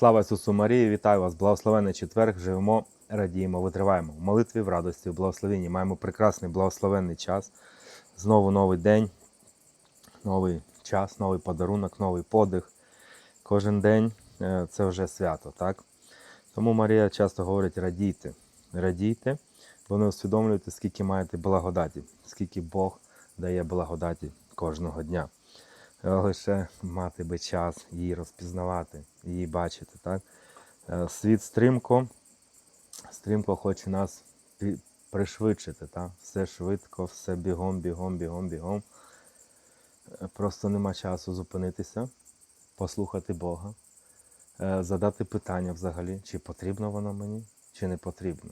Слава Ісусу Марії, вітаю вас! Благословений четверг. Живемо, радіємо, витриваємо. В молитві, в радості, в благословенні. Маємо прекрасний благословенний час. Знову новий день, новий час, новий подарунок, новий подих. Кожен день е, це вже свято, так? Тому Марія часто говорить: радійте, радійте, бо не усвідомлюєте, скільки маєте благодаті, скільки Бог дає благодаті кожного дня. Лише мати би час її розпізнавати, її бачити. Так? Е, Світ стрімко, стрімко хоче нас пришвидшити. Так? Все швидко, все бігом, бігом, бігом, бігом. Е, Просто нема часу зупинитися, послухати Бога, е, задати питання взагалі, чи потрібно воно мені, чи не потрібно.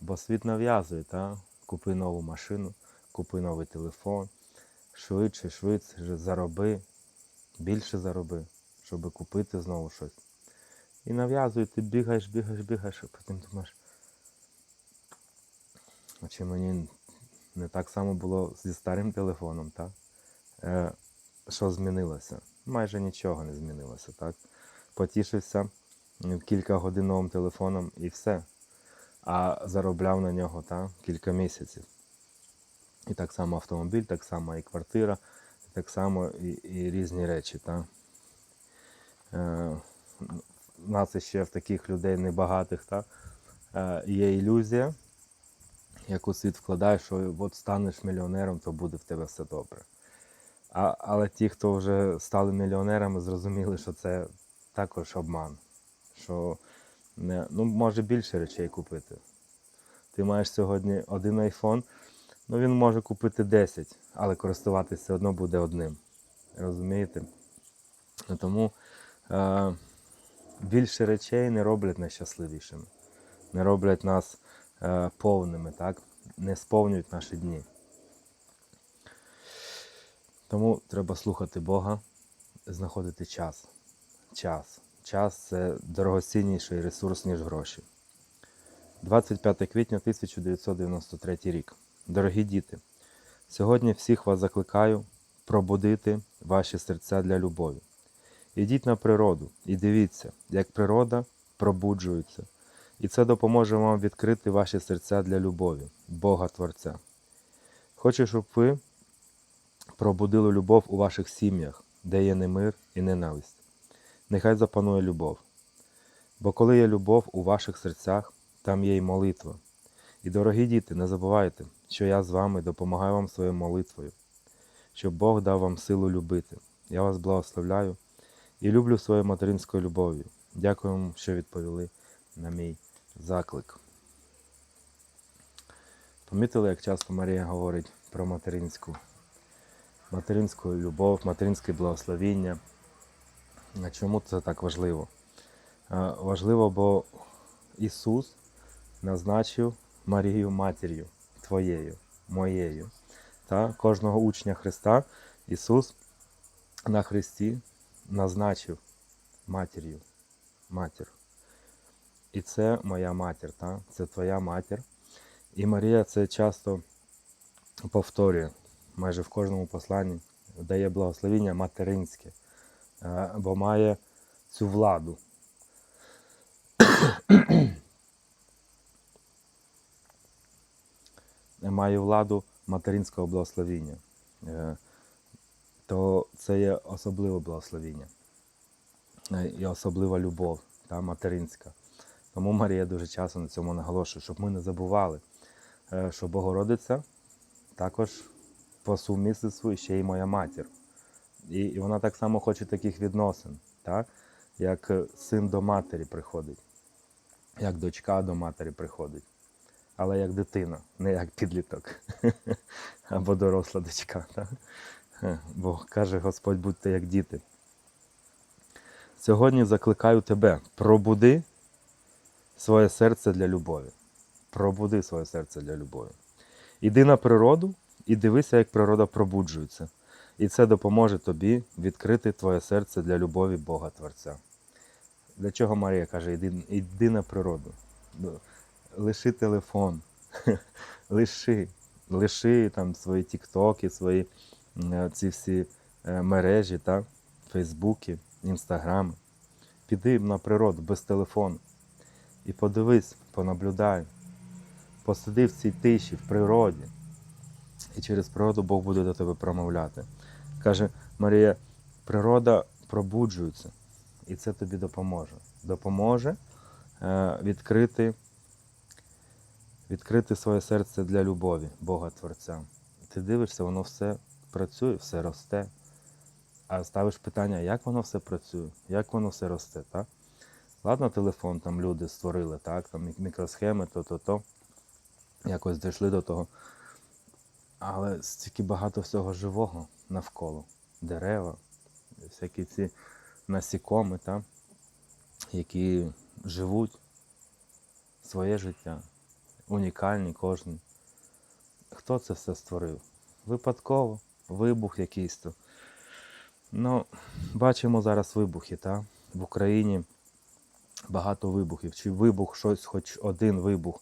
Бо світ нав'язує, купи нову машину, купи новий телефон, швидше, швидше зароби, більше зароби, щоб купити знову щось. І нав'язує, ти бігаєш, бігаєш, бігаєш, а потім думаєш. А чи мені не так само було зі старим телефоном, так? Е, що змінилося? Майже нічого не змінилося, так? Потішився кілька годин новим телефоном і все. А заробляв на нього так, кілька місяців. І так само автомобіль, так само і квартира, і так само і, і різні речі. Так? Е, у нас ще в таких людей небагатих так? Е, є ілюзія, яку світ вкладає, що от станеш мільйонером, то буде в тебе все добре. А, але ті, хто вже стали мільйонерами, зрозуміли, що це також обман. Що не, ну, може більше речей купити. Ти маєш сьогодні один iPhone, ну він може купити 10, але користуватися все одно буде одним. Розумієте? Тому е, більше речей не роблять нас щасливішими, не роблять нас е, повними, так? не сповнюють наші дні. Тому треба слухати Бога, знаходити час. Час. Час це дорогоцінніший ресурс, ніж гроші. 25 квітня 1993 рік. Дорогі діти, сьогодні всіх вас закликаю пробудити ваші серця для любові. Ідіть на природу і дивіться, як природа пробуджується. І це допоможе вам відкрити ваші серця для любові, Бога Творця. Хочу, щоб ви пробудили любов у ваших сім'ях, де є немир і ненависть. Нехай запанує любов. Бо коли є любов у ваших серцях, там є й молитва. І, дорогі діти, не забувайте, що я з вами допомагаю вам своєю молитвою, щоб Бог дав вам силу любити. Я вас благословляю і люблю своєю материнською любов'ю. Дякую вам, що відповіли на мій заклик. Помітили, як часто Марія говорить про материнську, материнську любов, материнське благословіння. Чому це так важливо? Важливо, бо Ісус назначив Марію матір'ю твоєю, моєю. Та? Кожного учня Христа Ісус на Христі назначив матір'ю. Матір. І це моя матір, та? це твоя матір. І Марія це часто повторює майже в кожному посланні, дає благословіння материнське, е, бо має цю владу. Має владу материнського благословіння. Е, То це є особливе благословіння е, і особлива любов та, материнська. Тому Марія дуже часто на цьому наголошує, щоб ми не забували, е, що Богородиця також по сумісництву ще й моя матір. І, і вона так само хоче таких відносин, так? як син до матері приходить, як дочка до матері приходить. Але як дитина, не як підліток або доросла дочка. Так? Бо каже Господь, будьте як діти. Сьогодні закликаю тебе, пробуди своє серце для любові. Пробуди своє серце для любові. Іди на природу і дивися, як природа пробуджується. І це допоможе тобі відкрити твоє серце для любові Бога Творця. Для чого Марія каже, іди, іди на природу. Лиши телефон, лиши, лиши там свої тіктоки, свої ці всі е, мережі, так? Фейсбуки, інстаграми. піди на природу без телефону і подивись, понаблюдай, посиди в цій тиші, в природі. І через природу Бог буде до тебе промовляти. Каже Марія, природа пробуджується, і це тобі допоможе. Допоможе е, відкрити, відкрити своє серце для любові Бога Творця. Ти дивишся, воно все працює, все росте. А ставиш питання, як воно все працює, як воно все росте, так? Ладно, телефон там люди створили, так, там мікросхеми, то-то-то. Якось дійшли до того. Але стільки багато всього живого навколо. Дерева, всякі ці насікоми, та, які живуть своє життя. Унікальні кожен. Хто це все створив? Випадково, вибух якийсь то. Ну, бачимо зараз вибухи, та? В Україні багато вибухів. Чи вибух щось, хоч один вибух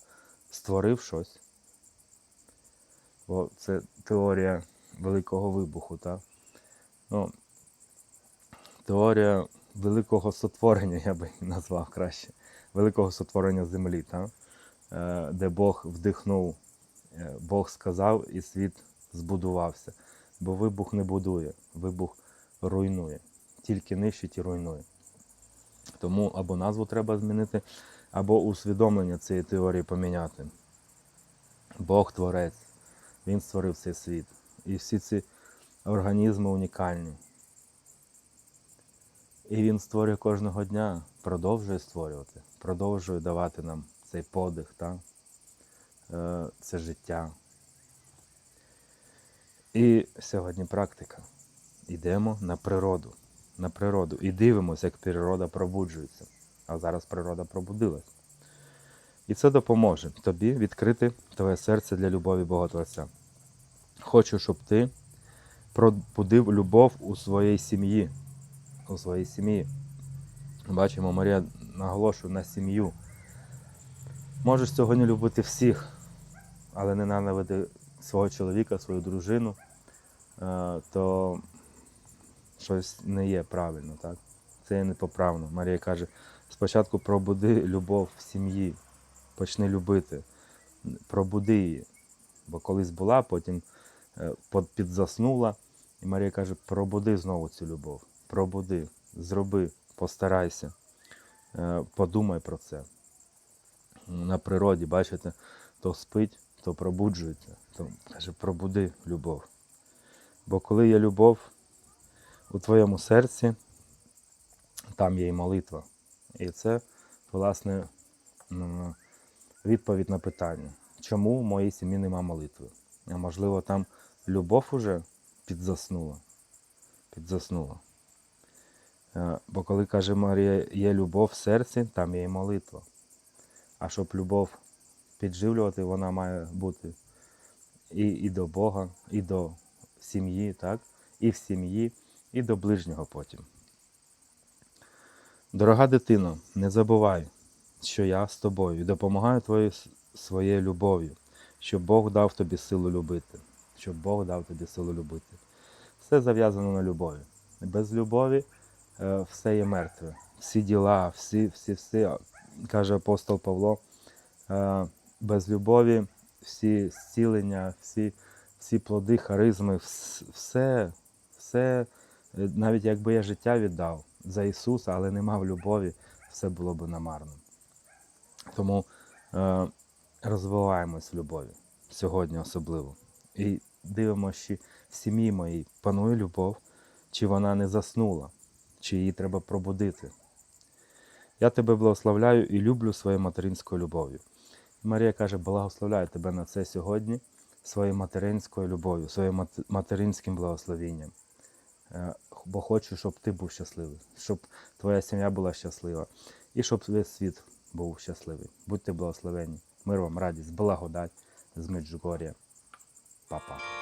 створив щось? Бо це теорія великого вибуху, так? Ну, теорія великого сотворення, я би назвав краще. Великого сотворення землі, так? Е, де Бог вдихнув, е, Бог сказав, і світ збудувався. Бо вибух не будує, вибух руйнує. Тільки нищить і руйнує. Тому або назву треба змінити, або усвідомлення цієї теорії поміняти. Бог творець, Він створив цей світ. І всі ці організми унікальні. І він створює кожного дня, продовжує створювати, продовжує давати нам цей подих, та? е, це життя. І сьогодні практика. Йдемо на природу. На природу. І дивимося, як природа пробуджується. А зараз природа пробудилась. І це допоможе тобі відкрити твоє серце для любові Бога Творця. Хочу, щоб ти пробудив любов у своїй сім'ї. У своїй сім'ї. Бачимо, Марія наголошує на сім'ю. Можеш сьогодні любити всіх, але ненавиди свого чоловіка, свою дружину, е, то щось не є правильно, так? Це є непоправно. Марія каже, спочатку пробуди любов в сім'ї, почни любити, пробуди її. Бо колись була, потім е, підзаснула. І Марія каже, пробуди знову цю любов. Пробуди, зроби, постарайся, е, подумай про це. На природі, бачите, то спить, то пробуджується. То каже, пробуди любов. Бо коли є любов у твоєму серці, там є і молитва. І це, власне, відповідь на питання, чому в моїй сім'ї нема молитви. А можливо, там любов уже підзаснула. Підзаснула. Е, Бо коли каже Марія, є любов в серці, там є і молитва. А щоб любов підживлювати, вона має бути і, і до Бога, і до сім'ї, так? І в сім'ї, і до ближнього потім. Дорога дитино, не забувай, що я з тобою і допомагаю твоєю своєю любов'ю, щоб Бог дав тобі силу любити, щоб Бог дав тобі силу любити. Все зав'язано на любові. Без любові е, все є мертве. Всі діла, всі, всі, всі, каже апостол Павло, е, без любові всі зцілення, всі, всі плоди, харизми, все, все, е, навіть якби я життя віддав за Ісуса, але не мав любові, все було б намарно. Тому е, розвиваємось в любові сьогодні особливо. І дивимося, чи в сім'ї моїй панує любов, чи вона не заснула, чи її треба пробудити. Я тебе благословляю і люблю своєю материнською любов'ю. Марія каже, благословляю тебе на це сьогодні своєю материнською любов'ю, своїм материнським благословінням. Е, Бо хочу, щоб ти був щасливий, щоб твоя сім'я була щаслива і щоб весь світ був щасливий. Будьте благословені. Мир вам, радість, благодать з Меджугор'я. Па-па.